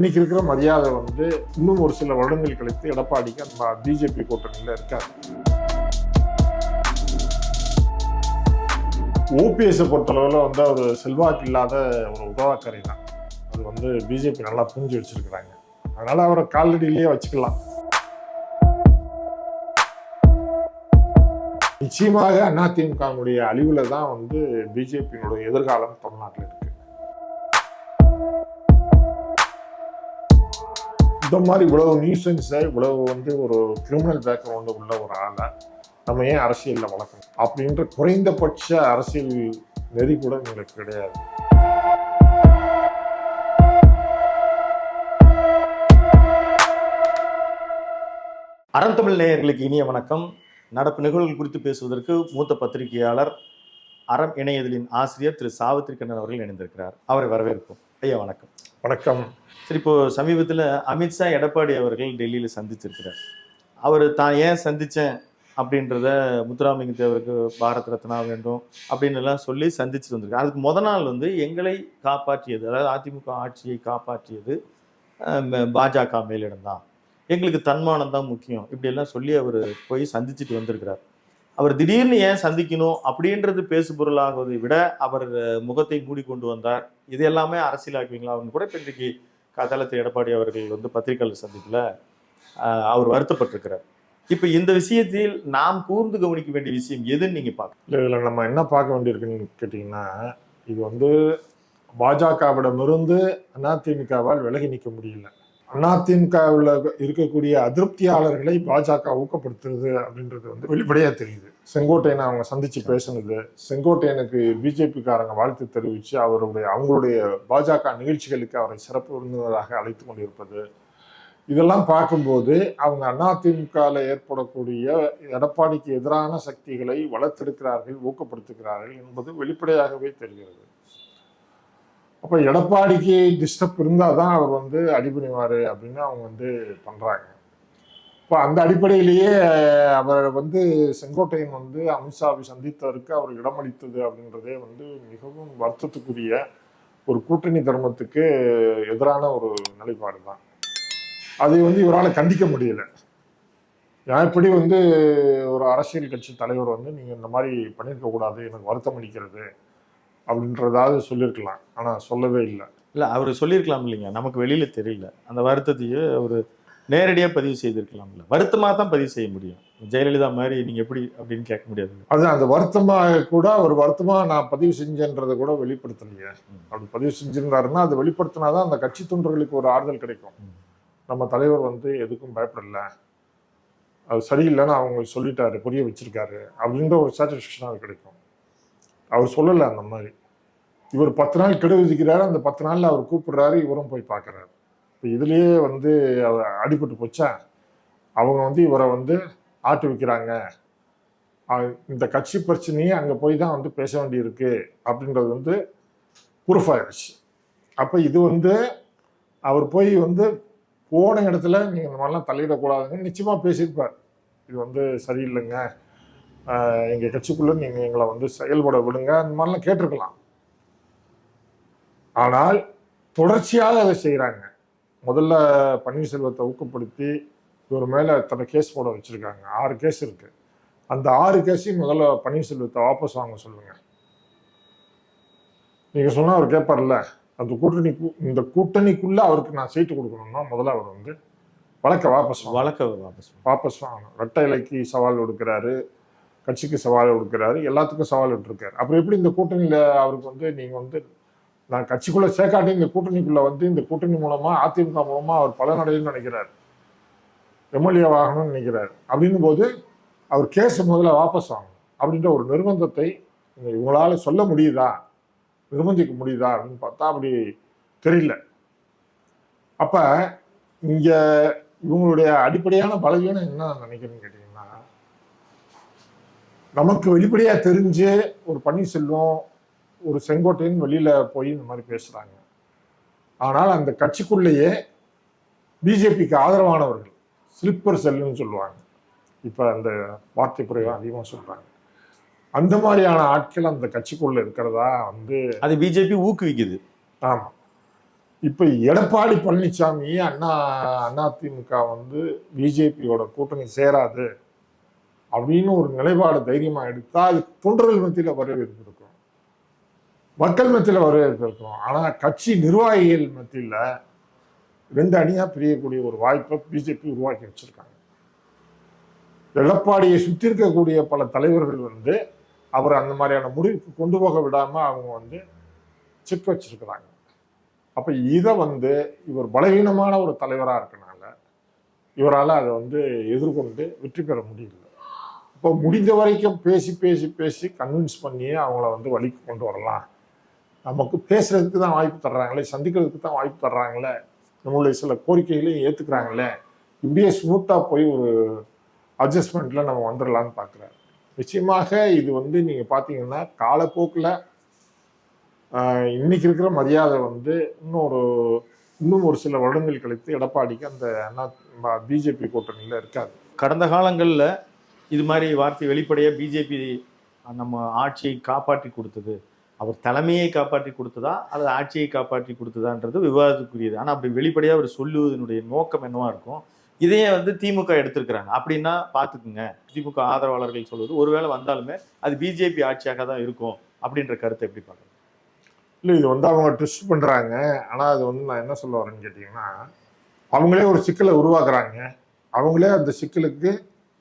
இன்னைக்கு இருக்கிற மரியாதை வந்து இன்னும் ஒரு சில வருடங்கள் கழித்து எடப்பாடிக்கு அந்த பிஜேபி கூட்டணியில் இருக்காது ஓபிஎஸை பொறுத்தளவில் வந்து அவர் செல்வாக்கு இல்லாத ஒரு உதவாக்கரை தான். அது வந்து பிஜேபி நல்லா புரிஞ்சு வச்சிருக்கிறாங்க. அதனால் அவரை காலடியிலேயே வச்சுக்கலாம். நிச்சயமாக அதிமுகவுடைய அழிவில் தான் வந்து பிஜேபியினுடைய எதிர்காலம் தமிழ்நாட்டில் இருக்குது இந்த மாதிரி இவ்வளவு நியூசன்ஸை இவ்வளவு வந்து ஒரு கிரிமினல் பேக்ரவுண்டு உள்ள ஒரு ஆளை நம்ம ஏன் அரசியலில் வளர்க்கணும்? அப்படின்ற குறைந்தபட்ச அரசியல் நெறி கூட எங்களுக்கு கிடையாது. அறம் தமிழ் நேயர்களுக்கு இனிய வணக்கம். நடப்பு நிகழ்வுகள் குறித்து பேசுவதற்கு மூத்த பத்திரிகையாளர் அறம் இணையதலின் ஆசிரியர் திரு சாவித்ரி கண்ணன் அவர்கள் இணைந்திருக்கிறார். அவரை வரவேற்போம். ஐயா வணக்கம். வணக்கம். சரி இப்போ சமீபத்தில் அமித்ஷா எடப்பாடி அவர்கள் டெல்லியில் சந்திச்சிருக்கிறார். அவர் தான் ஏன் சந்திச்சேன்? அப்படின்றத முத்துராமலிங்க தேவருக்கு பாரத் ரத்னா வேண்டும் அப்படின்னு எல்லாம் சொல்லி சந்திச்சுட்டு வந்திருக்காரு. அதுக்கு முத நாள் வந்து எங்களை காப்பாற்றியது அதாவது அதிமுக ஆட்சியை காப்பாற்றியது பாஜக மேலிடம் தான். எங்களுக்கு தன்மானம் தான் முக்கியம் இப்படி எல்லாம் சொல்லி அவர் போய் சந்திச்சுட்டு வந்திருக்கிறார். அவர் திடீர்னு ஏன் சந்திக்கணும் அப்படின்றது பேசு பொருளாகுவதை விட அவர் முகத்தை மூடி கொண்டு வந்தார். இது எல்லாமே அரசியலாக்குவீங்களா அப்படின்னு கூட இப்போ இன்றைக்கு கதலத்து எடப்பாடி அவர்கள் வந்து பத்திரிகையாளர் சந்திப்பில் அவர் வருத்தப்பட்டிருக்கிறார். இப்போ இந்த விஷயத்தில் நாம் கூர்ந்து கவனிக்க வேண்டிய விஷயம் எதுன்னு நீங்கள் பார்க்க இல்லை இதில் நம்ம என்ன பார்க்க வேண்டியிருக்குன்னு கேட்டிங்கன்னா இது வந்து பாஜகவிடமிருந்து அதிமுகவால் விலகி நிற்க முடியல. அதிமுகவில் இருக்கக்கூடிய அதிருப்தியாளர்களை பாஜக ஊக்கப்படுத்துறது அப்படின்றது வந்து வெளிப்படையாக தெரியுது. செங்கோட்டையனை அவங்க சந்திச்சு பேசுனது செங்கோட்டையனுக்கு பிஜேபிக்காரங்க வாழ்த்து தெரிவித்து அவருடைய அவங்களுடைய பாஜக நிகழ்ச்சிகளுக்கு அவரை சிறப்பு விருந்தினராக அழைத்து கொண்டிருப்பது. இதெல்லாம் பார்க்கும்போது அவங்க அதிமுகவில் ஏற்படக்கூடிய எடப்பாடிக்கு எதிரான சக்திகளை வளர்த்தெடுக்கிறார்கள் ஊக்கப்படுத்துகிறார்கள் என்பது வெளிப்படையாகவே தெரிகிறது. அப்போ எடப்பாடிக்கு டிஸ்டர்ப் இருந்தால் தான் அவர் வந்து அடிபணிவார் அப்படின்னு அவங்க வந்து பண்ணுறாங்க இப்போ அந்த அடிப்படையிலேயே அவர் வந்து செங்கோட்டையன் வந்து அமித்ஷாவை சந்தித்ததற்கு அவர் இடமளித்தது அப்படின்றதே வந்து மிகவும் வருத்தத்துக்குரிய ஒரு கூட்டணி தர்மத்துக்கு எதிரான ஒரு நிலைப்பாடு தான் அதை வந்து இவரால் கண்டிக்க முடியல. நான் எப்படி வந்து ஒரு அரசியல் கட்சி தலைவர் வந்து நீங்கள் இந்த மாதிரி பண்ணியிருக்க கூடாது எனக்கு வருத்தம் அளிக்கிறது அப்படின்றதாவது சொல்லியிருக்கலாம் ஆனால் சொல்லவே இல்லை. இல்ல அவர் சொல்லியிருக்கலாம் இல்லைங்க. நமக்கு வெளியில தெரியல. அந்த வருத்தத்தையே அவர் நேரடியா பதிவு செய்திருக்கலாம்ல வருத்தமா தான் பதிவு செய்ய முடியும். ஜெயலலிதா மாதிரி நீங்க எப்படி அப்படின்னு கேட்க முடியாது. அது அந்த வருத்தமாக கூட ஒரு வருத்தமாக நான் பதிவு செஞ்சேன்றதை கூட வெளிப்படுத்தலையே. அப்படி பதிவு செஞ்சிருந்தாருன்னா அதை வெளிப்படுத்தினாதான் அந்த கட்சி தொண்டர்களுக்கு ஒரு ஆறுதல் கிடைக்கும். நம்ம தலைவர் வந்து எதுக்கும் பயப்படல. அது சரியில்லைன்னு அவங்க சொல்லிட்டாரு புரிய வச்சிருக்காரு. அப்படின்ற ஒரு சாட்டிஸ்ஃபேக்ஷன் அது கிடைக்கும். அவர் சொல்லலை அந்த மாதிரி. இவர் பத்து நாள் கெடு விதிக்கிறாரு அந்த பத்து நாளில் அவர் கூப்பிடுறாரு இவரும் போய் பார்க்கறாரு. இப்போ இதுலேயே வந்து அவர் அடிபட்டு போச்சா? அவங்க வந்து இவரை வந்து ஆட்டு வைக்கிறாங்க. இந்த கட்சி பிரச்சனையே அங்கே போய் தான் வந்து பேச வேண்டியிருக்கு அப்படின்றது வந்து ப்ரூஃப் ஆயிடுச்சு. அப்போ இது வந்து அவர் போய் வந்து போன இடத்துல நீங்கள் இந்த மாதிரிலாம் தள்ளிடக்கூடாதுங்க நிச்சயமாக பேசியிருப்பார். இது வந்து சரியில்லைங்க. எங்கள் கட்சிக்குள்ளே நீங்கள் எங்களை வந்து செயல்பட விடுங்க அந்த மாதிரிலாம் கேட்டிருக்கலாம். ஆனால் தொடர்ச்சியாக அதை செய்கிறாங்க முதல்ல பன்னீர்செல்வத்தை ஊக்கப்படுத்தி இவர் மேலே தன்னை கேஸ் போட வச்சுருக்காங்க? ஆறு கேஸ் இருக்குது அந்த ஆறு கேஸையும் முதல்ல பன்னீர்செல்வத்தை வாபஸ் வாங்க சொல்லுங்க. நீங்கள் சொன்னால் அவர் கேட்பார்ல அந்த கூட்டணி இந்த கூட்டணிக்குள்ளே அவருக்கு நான் சீட்டு கொடுக்கணும்னா முதல்ல அவர் வந்து வழக்க வாபஸ் வழக்க வாபஸ் வாபஸ் வாங்கணும். ரெட்டை இலைக்கு சவால் கொடுக்குறாரு கட்சிக்கு சவால் கொடுக்குறாரு எல்லாத்துக்கும் சவால் விட்டுருக்காரு. அப்புறம் எப்படி இந்த கூட்டணியில் அவருக்கு வந்து நீங்கள் வந்து நான் கட்சிக்குள்ளே சேர்க்காட்டி இந்த கூட்டணிக்குள்ளே வந்து இந்த கூட்டணி மூலமாக அதிமுக மூலமாக அவர் பலனடையும்னு நினைக்கிறார். எம்எல்ஏ ஆகணும்னு நினைக்கிறார். அப்படின்னும் போது அவர் கேஸ் முதல்ல வாபஸ் ஆகும் அப்படின்ற ஒரு நிர்பந்தத்தை இந்த இவங்களால சொல்ல முடியுதா? நிர்பந்திக்க முடியுதா? அப்படின்னு பார்த்தா அப்படி தெரியல. அப்போ இங்கே இவங்களுடைய அடிப்படையான பலவீனம் என்ன நினைக்கிறேன்னு கேட்டிங்கன்னா நமக்கு வெளிப்படையா தெரிஞ்சு ஒரு பன்னீர்செல்வம் ஒரு செங்கோட்டையன் வெளியில போய் இந்த மாதிரி பேசுறாங்க. ஆனால் அந்த கட்சிக்குள்ளேயே பிஜேபிக்கு ஆதரவானவர்கள் ஸ்லிப்பர் செல்லுன்னு சொல்லுவாங்க. இப்போ அந்த வார்த்தை பிரயோகம் அதிகமாக சொல்றாங்க. அந்த மாதிரியான ஆட்கள் அந்த கட்சிக்குள்ள இருக்கிறதா வந்து அது பிஜேபி ஊக்குவிக்குது. ஆமாம் இப்ப எடப்பாடி பழனிசாமி அண்ணா அதிமுக வந்து பிஜேபியோட கூட்டணி சேராது அப்படின்னு ஒரு நிலைப்பாடு தைரியமா எடுத்தா அது தொண்டர்கள் மத்தியில வரவேற்பு இருக்கும் மக்கள் மத்தியில் வரவேற்பு இருக்கும் ஆனால் கட்சி நிர்வாகிகள் மத்தியில் ரெண்டு அணியாக பிரியக்கூடிய ஒரு வாய்ப்பை பிஜேபி உருவாக்கி வச்சிருக்காங்க. எடப்பாடியை சுற்றி இருக்கக்கூடிய பல தலைவர்கள் வந்து அவர் அந்த மாதிரியான முடிவுக்கு கொண்டு போக விடாமல் அவங்க வந்து சிக்க வச்சிருக்கிறாங்க. அப்போ இதை வந்து இவர் பலவீனமான ஒரு தலைவராக இருக்கனால இவரால் அதை வந்து எதிர்கொண்டு வெற்றி பெற முடியல. இப்போ முடிந்த வரைக்கும் பேசி பேசி பேசி கன்வின்ஸ் பண்ணியே அவங்கள வந்து வழிக்கு கொண்டு வரலாம். நமக்கு பேசுறதுக்கு தான் வாய்ப்பு தர்றாங்களே சந்திக்கிறதுக்கு தான் வாய்ப்பு தர்றாங்களே நம்மளுடைய சில கோரிக்கைகளையும் ஏத்துக்கிறாங்களே இப்படியே ஸ்மூத்தா போய் ஒரு அட்ஜஸ்ட்மெண்ட்ல நம்ம வந்துடலான்னு பார்க்குறாரு நிச்சயமாக இது வந்து நீங்க பாத்தீங்கன்னா காலப்போக்கில் இன்னைக்கு இருக்கிற மரியாதை வந்து இன்னொரு இன்னும் ஒரு சில வருடங்கள் கழித்து எடப்பாடிக்கு அந்த பிஜேபி கூட்டணியில் இருக்காது. கடந்த காலங்களில் இது மாதிரி வார்த்தை வெளிப்படையாக பிஜேபி நம்ம ஆட்சியை காப்பாற்றி கொடுத்தது. அவர் தலைமையை காப்பாற்றி கொடுத்ததா? அல்லது ஆட்சியை காப்பாற்றி கொடுத்ததான்றது விவாதத்துக்குரியது. ஆனால் அப்படி வெளிப்படையாக அவர் சொல்லுவதனுடைய நோக்கம் என்னவா இருக்கும்? இதையே வந்து திமுக எடுத்திருக்கிறாங்க. அப்படின்னா பார்த்துக்குங்க. திமுக ஆதரவாளர்கள் சொல்வது ஒருவேளை வந்தாலுமே அது பிஜேபி ஆட்சியாக தான் இருக்கும். அப்படின்ற கருத்தை எப்படி பார்க்குறேன் இல்லை இது வந்து அவங்க ட்விஸ்ட் பண்றாங்க. ஆனா அது வந்து நான் என்ன சொல்ல வரேன்னு கேட்டிங்கன்னா அவங்களே ஒரு சிக்கலை உருவாக்குறாங்க. அவங்களே அந்த சிக்கலுக்கு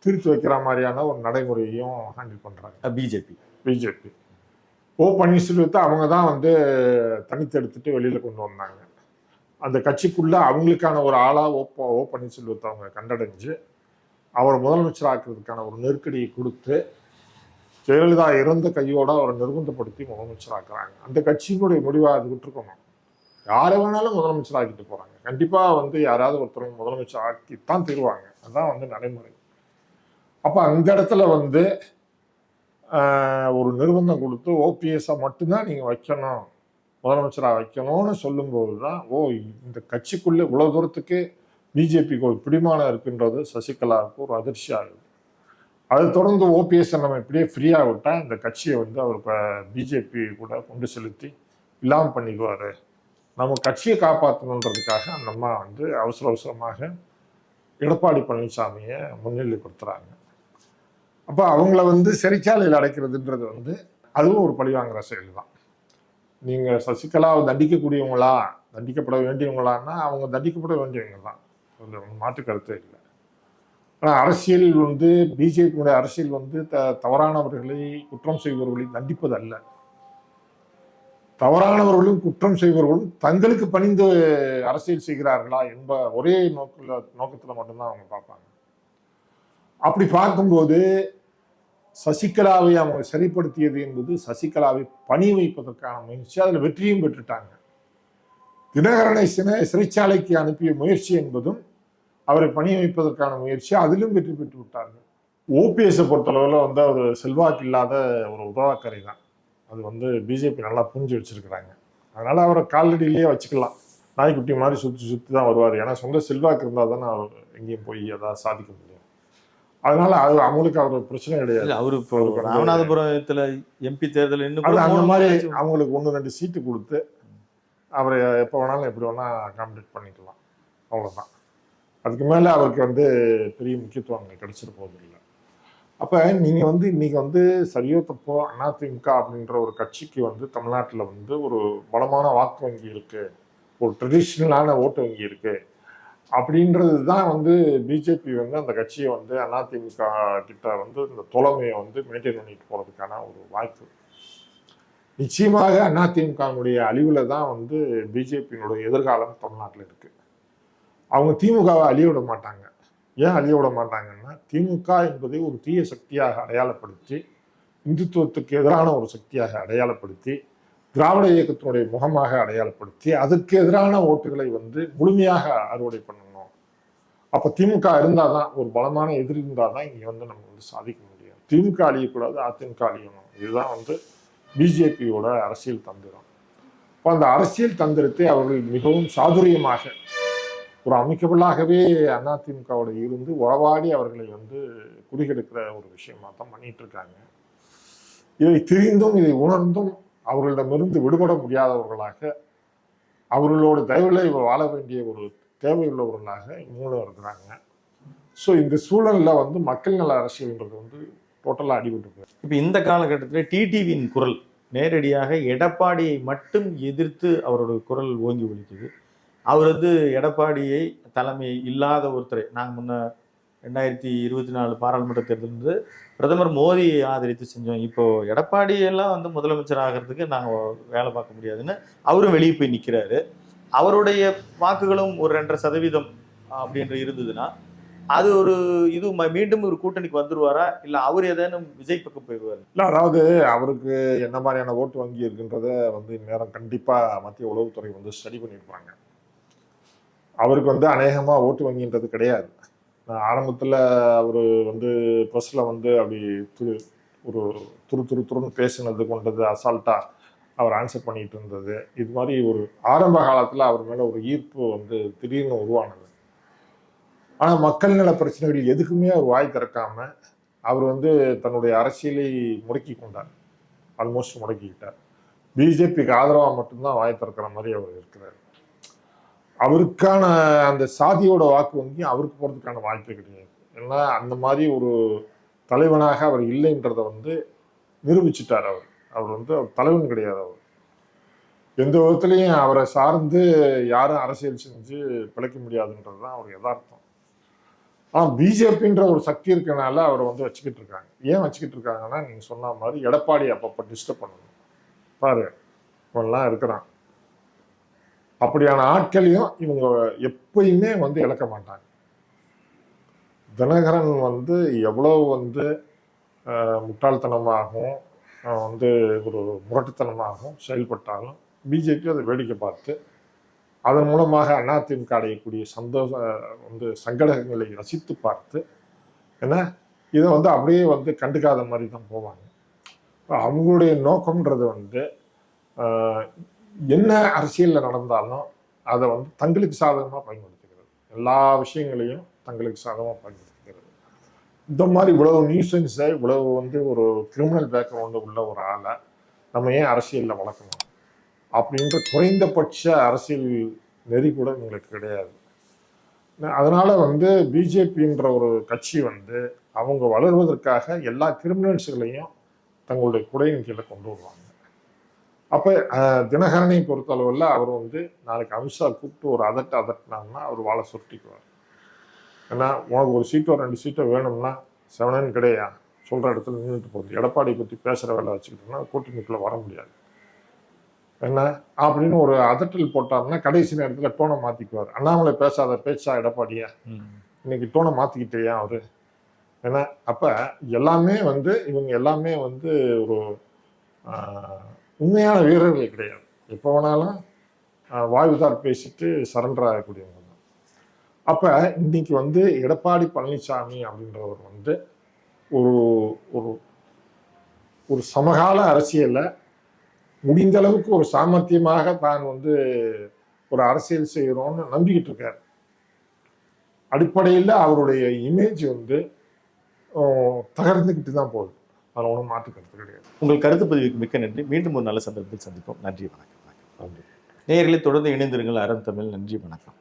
தீர்த்து வைக்கிற மாதிரியான ஒரு நடைமுறையையும் ஹேண்டில் பண்றாங்க. பிஜேபி. பிஜேபி. ஓ பன்னீர்செல்வத்தை அவங்க தான் வந்து தனித்தெடுத்துட்டு வெளியில் கொண்டு வந்தாங்க. அந்த கட்சிக்குள்ளே அவங்களுக்கான ஒரு ஆளாக ஓ ஓ பன்னீர்செல்வத்தை அவங்க கண்டடைஞ்சு அவரை முதலமைச்சர் ஆக்குறதுக்கான ஒரு நெருக்கடியை கொடுத்து ஜெயலலிதா இறந்த கையோடு அவரை நிர்பந்தப்படுத்தி முதலமைச்சர் ஆக்குறாங்க அந்த கட்சியினுடைய முடிவாக அது விட்டுருக்கணும். யாரை வேணாலும் முதலமைச்சர் ஆக்கிட்டு போகிறாங்க கண்டிப்பாக வந்து யாராவது ஒருத்தர் முதலமைச்சர் ஆக்கித்தான் தீருவாங்க. அதுதான் வந்து நடைமுறை. அப்போ அந்த இடத்துல வந்து ஒரு நிர்பந்தம் கொடுத்து ஓபிஎஸ்ஸை மட்டும்தான் நீங்கள் வைக்கணும். முதலமைச்சராக வைக்கணும்னு சொல்லும்போது தான் ஓ இந்த கட்சிக்குள்ளே இவ்வளோ தூரத்துக்கு பிஜேபிக்கு ஒரு பிடிமானம் இருக்குன்றது சசிகலாவுக்கு ஒரு அதிர்ச்சி ஆகுது. அது தொடர்ந்து ஓபிஎஸ் நம்ம இப்படியே ஃப்ரீயாக விட்டால் இந்த கட்சியை வந்து அவர் இப்போ பிஜேபி கூட கொண்டு செலுத்தி இல்லாமல் பண்ணிக்குவார். நம்ம கட்சியை காப்பாற்றணுன்றதுக்காக அந்த அம்மா வந்து அவசர அவசரமாக எடப்பாடி பழனிசாமியை முன்னிலைப்படுத்துகிறாங்க அப்போ அவங்கள வந்து சிறைச்சாலையில் அடைக்கிறதுன்றது வந்து அதுவும் ஒரு பழிவாங்கிற செயல் தான் நீங்கள் சசிகலாவை தண்டிக்கக்கூடியவங்களா தண்டிக்கப்பட வேண்டியவங்களான்னா அவங்க தண்டிக்கப்பட வேண்டியவங்க தான் அதில் மாற்று கருத்தே இல்லை. ஆனால் அரசியல் வந்து பிஜேபியுடைய அரசியல் வந்து த தவறானவர்களை குற்றம் செய்பவர்களை தண்டிப்பது அல்ல தவறானவர்களும் குற்றம் செய்பவர்களும் தங்களுக்கு பணிந்து அரசியல் செய்கிறார்களா என்ப ஒரே நோக்கில் நோக்கத்தில் மட்டும்தான் அவங்க பார்ப்பாங்க. அப்படி பார்க்கும்போது சசிகலாவை அவங்க சரிப்படுத்தியது என்பது சசிகலாவை பணி வைப்பதற்கான முயற்சி அதில் வெற்றியும் பெற்றுட்டாங்க. தினகரனை சின சிறைச்சாலைக்கு அனுப்பிய முயற்சி என்பதும் அவரை பணி வைப்பதற்கான முயற்சி அதிலும் வெற்றி பெற்று விட்டார்கள். ஓபிஎஸ்ஸை பொறுத்தளவில் வந்து அவர் செல்வாக்கு இல்லாத ஒரு உதவாக்கரை தான். அது வந்து பிஜேபி நல்லா புரிஞ்சு வச்சிருக்கிறாங்க. அதனால் அவரை காலடியிலேயே வச்சுக்கலாம். நாய்க்குட்டி மாதிரி சுற்றி சுற்றி தான் வருவார். ஏன்னா சொந்த செல்வாக்கு இருந்தால் தானே அவர் எங்கேயும் போய் அதான் சாதிக்க முடியும். அதனால அது அவங்களுக்கு அவர் பிரச்சனை கிடையாது. அவரு இப்போ ராமநாதபுரத்துல எம்பி தேர்தல் இன்னும் அந்த மாதிரி அவங்களுக்கு ஒன்று ரெண்டு சீட்டு கொடுத்து அவரை எப்போ வேணாலும் எப்படி வேணால் அகாமடேட் பண்ணிக்கலாம். அவ்வளோதான் அதுக்கு மேலே அவருக்கு வந்து பெரிய முக்கியத்துவம் அங்கே கிடைச்சிட போகுது இல்லை. அப்போ நீங்கள் வந்து இன்னைக்கு வந்து சரியோ தப்போ அதிமுக அப்படின்ற ஒரு கட்சிக்கு வந்து தமிழ்நாட்டில் வந்து ஒரு பலமான வாக்கு வங்கி இருக்கு. ஒரு ட்ரெடிஷ்னலான ஓட்டு வங்கி இருக்கு. அப்படின்றது தான் வந்து பிஜேபி வந்து அந்த கட்சியை வந்து அதிமுக கிட்ட வந்து இந்த தோழமையை வந்து மெயின்டைன் பண்ணிட்டு போகிறதுக்கான ஒரு வாய்ப்பு. நிச்சயமாக அதிமுகவுடைய அழிவில் தான் வந்து பிஜேபியினுடைய எதிர்காலம் தமிழ்நாட்டில் இருக்குது அவங்க திமுகவை அழிய விட மாட்டாங்க. ஏன் அழிய விட மாட்டாங்கன்னா திமுக என்பதை ஒரு தீய சக்தியாக அடையாளப்படுத்தி இந்துத்துவத்துக்கு எதிரான ஒரு சக்தியாக அடையாளப்படுத்தி திராவிட இயக்கத்தினுடைய முகமாக அடையாளப்படுத்தி அதுக்கு எதிரான ஓட்டுகளை வந்து முழுமையாக அறுவடை பண்ணணும். அப்போ திமுக இருந்தால் தான் ஒரு பலமான எதிரி இருந்தால் தான் இங்கே வந்து நம்ம வந்து சாதிக்க முடியும். திமுக அழியக்கூடாது அதிமுக அழியணும். இதுதான் வந்து பிஜேபியோட அரசியல் தந்திரம். இப்போ அந்த அரசியல் தந்திரத்தை அவர்கள் மிகவும் சாதுரியமாக ஒரு அமைக்கபிளாகவே அதிமுகவோட இருந்து உறவாடி அவர்களை வந்து குடிகெடுக்கிற ஒரு விஷயமா தான் பண்ணிட்டு இருக்காங்க. இதை தெரிந்தும் இதை உணர்ந்தும் அவர்களிடமிருந்து விடுபட முடியாதவர்களாக அவர்களோட தயவில் இவ வாழ வேண்டிய ஒரு தேவையுள்ளவர்களாக இவங்களும் இருக்கிறாங்க. ஸோ இந்த சூழலில் வந்து மக்கள் நல அரசியல்ன்றது வந்து டோட்டலாக அடிபட்டு இப்போ இந்த காலகட்டத்தில் டிடிவியின் குரல் நேரடியாக எடப்பாடியை மட்டும் எதிர்த்து அவரோட குரல் ஓங்கி ஒலிக்குது. அவர் வந்து எடப்பாடியை தலைமை இல்லாத ஒருத்தரை நாங்கள் முன்ன ரெண்டாயிரத்தி இருபத்தி நாலு பாராளுமன்ற தேர்தல் வந்து பிரதமர் மோடி ஆதரித்து செஞ்சோம். இப்போ எடப்பாடி எல்லாம் வந்து முதலமைச்சர் ஆகிறதுக்கு நாங்கள் வேலை பார்க்க முடியாதுன்னு அவரும் வெளியே போய் நிற்கிறாரு அவருடைய வாக்குகளும் ஒரு ரெண்டரை சதவீதம் அப்படின்ற இருந்ததுன்னா அது ஒரு இது ம- மீண்டும் ஒரு கூட்டணிக்கு வந்துருவாரா? இல்ல அவர் ஏதேனும் விஜய் பக்கம் போயிடுவார்? இல்லை அதாவது அவருக்கு என்ன மாதிரியான ஓட்டு வங்கி இருக்குன்றத வந்து இந்நேரம் கண்டிப்பாக மத்திய உளவுத்துறை வந்து ஸ்டடி பண்ணியிருப்பாங்க. அவருக்கு வந்து அநேகமாக ஓட்டு வங்கின்றது கிடையாது. ஆரம்பத்தில் அவர் வந்து ப்ரெஸ்ஸில் வந்து அப்படி துரு ஒரு துரு துரு துருன்னு பேசினது கொண்டது அசால்ட்டாக அவர் ஆன்சர் பண்ணிட்டு இருந்தது. இது மாதிரி ஒரு ஆரம்ப காலத்தில் அவர் மேலே ஒரு ஈர்ப்பு வந்து திடீர்னு உருவானது. ஆனால் மக்கள் நல பிரச்சனைகள் எதுக்குமே அவர் வாய் திறக்காம அவர் வந்து தன்னுடைய அரசியலை முடக்கி கொண்டார். ஆல்மோஸ்ட் முடக்கிக்கிட்டார். பிஜேபிக்கு ஆதரவாக மட்டும்தான் வாய் திறக்கிற மாதிரி அவர் இருக்கிறார். அவருக்கான அந்த சாதியோட வாக்கு வங்கி அவருக்கு போகிறதுக்கான வாய்ப்பே கிடையாது. ஏன்னா அந்த மாதிரி ஒரு தலைவனாக அவர் இல்லைன்றதை வந்து நிரூபிச்சிட்டார் அவர். அவர் வந்து அவர் தலைவன் கிடையாது அவர். எந்த விதத்துலையும் அவரை சார்ந்து யாரும் அரசியல் செஞ்சு பிழைக்க முடியாதுன்றது தான் அவர் யதார்த்தம். ஆனால் பிஜேபின்ற ஒரு சக்தி இருக்கனால அவரை வந்து வச்சுக்கிட்டு இருக்காங்க. ஏன் வச்சுக்கிட்டு இருக்காங்கன்னா நீங்கள் சொன்ன மாதிரி எடப்பாடி அப்பப்போ டிஸ்டர்ப் பண்ணணும். பாரு இவெல்லாம் இருக்கிறான். அப்படியான ஆட்களையும் இவங்க எப்பயுமே வந்து இழக்க மாட்டாங்க. தினகரன் வந்து எவ்வளோ வந்து முட்டாள்தனமாகவும் வந்து ஒரு முரட்டுத்தனமாகவும் செயல்பட்டாலும் பிஜேபி அதை வேடிக்கை பார்த்து அதன் மூலமாக அதிமுக அடையக்கூடிய சந்தோஷ வந்து சங்கடங்களை ரசித்து பார்த்து என்ன? இதை வந்து அப்படியே வந்து கண்டுக்காத மாதிரி தான் போவாங்க. அவங்களுடைய நோக்கம்ன்றது வந்து என்ன அரசியலில் நடந்தாலும் அதை வந்து தங்களுக்கு சாதகமாக பயன்படுத்திக்கிறது. எல்லா விஷயங்களையும் தங்களுக்கு சாதகமாக பயன்படுத்திக்கிறது. இந்த மாதிரி இவ்வளவு நியூசன்ஸை இவ்வளவு வந்து ஒரு கிரிமினல் பேக்ரவுண்டு உள்ள ஒரு ஆளை நம்ம ஏன் அரசியலில் வளர்க்கணும்? அப்படின்ற குறைந்தபட்ச அரசியல் நெறி கூட எங்களுக்கு கிடையாது. அதனால் வந்து பிஜேபின்ற ஒரு கட்சி வந்து அவங்க வளர்வதற்காக எல்லா கிரிமினல்ஸ்களையும் தங்களுடைய குடையின் கீழே கொண்டு வருவாங்க. அப்போ தினகரனை பொறுத்தளவில் அவர் வந்து நாளைக்கு அமித்ஷா கூப்பிட்டு ஒரு அதட்டு அதட்டினாங்கன்னா அவர் வாழை சுருட்டிக்குவார். ஏன்னா உனக்கு ஒரு சீட்டோ ரெண்டு சீட்டோ வேணும்னா செவனன் கிடையா? சொல்கிற இடத்துல நின்றுட்டு போகுது எடப்பாடி பற்றி பேசுகிற வேலை வச்சுக்கிட்டோம்னா கூட்டணிக்குள்ளே வர முடியாது. என்ன? அப்படின்னு ஒரு அதட்டல் போட்டாருன்னா கடைசி நேரத்தில் டோனை மாற்றிக்குவார் அண்ணாமலை பேசாத பேச்சா எடப்பாடியா? இன்னைக்கு டோனை மாற்றிக்கிட்டேயா அவரு? ஏன்னா அப்போ எல்லாமே வந்து இவங்க எல்லாமே வந்து ஒரு உண்மையான வீரர்கள் கிடையாது. எப்போ வேணாலும் வாயுதார் வாய்வுதார் பேசிட்டு சரண்டர் ஆகக்கூடியவங்க தான். அப்போ இன்னைக்கு வந்து எடப்பாடி பழனிசாமி அப்படின்றவர் வந்து ஒரு ஒரு ஒரு சமகால அரசியலில் முடிந்த அளவுக்கு ஒரு சாமர்த்தியமாக தான் வந்து ஒரு அரசியல் செய்கிறோன்னு நம்பிக்கிட்டு இருக்கார். அடிப்படையில் அவருடைய இமேஜ் வந்து தகர்ந்துக்கிட்டு தான் போகுது. அதில் ஒன்றும் மாற்று கருத்து கிடையாது. உங்கள் கருத்து பதிவுக்கு மிக்க நன்றி. மீண்டும் ஒரு நல்ல சந்தர்ப்பத்தில் சந்திப்போம். நன்றி வணக்கம். நன்றி. நேயர்களை தொடர்ந்து இணைந்திருங்கள். அறம் தமிழ். நன்றி வணக்கம்.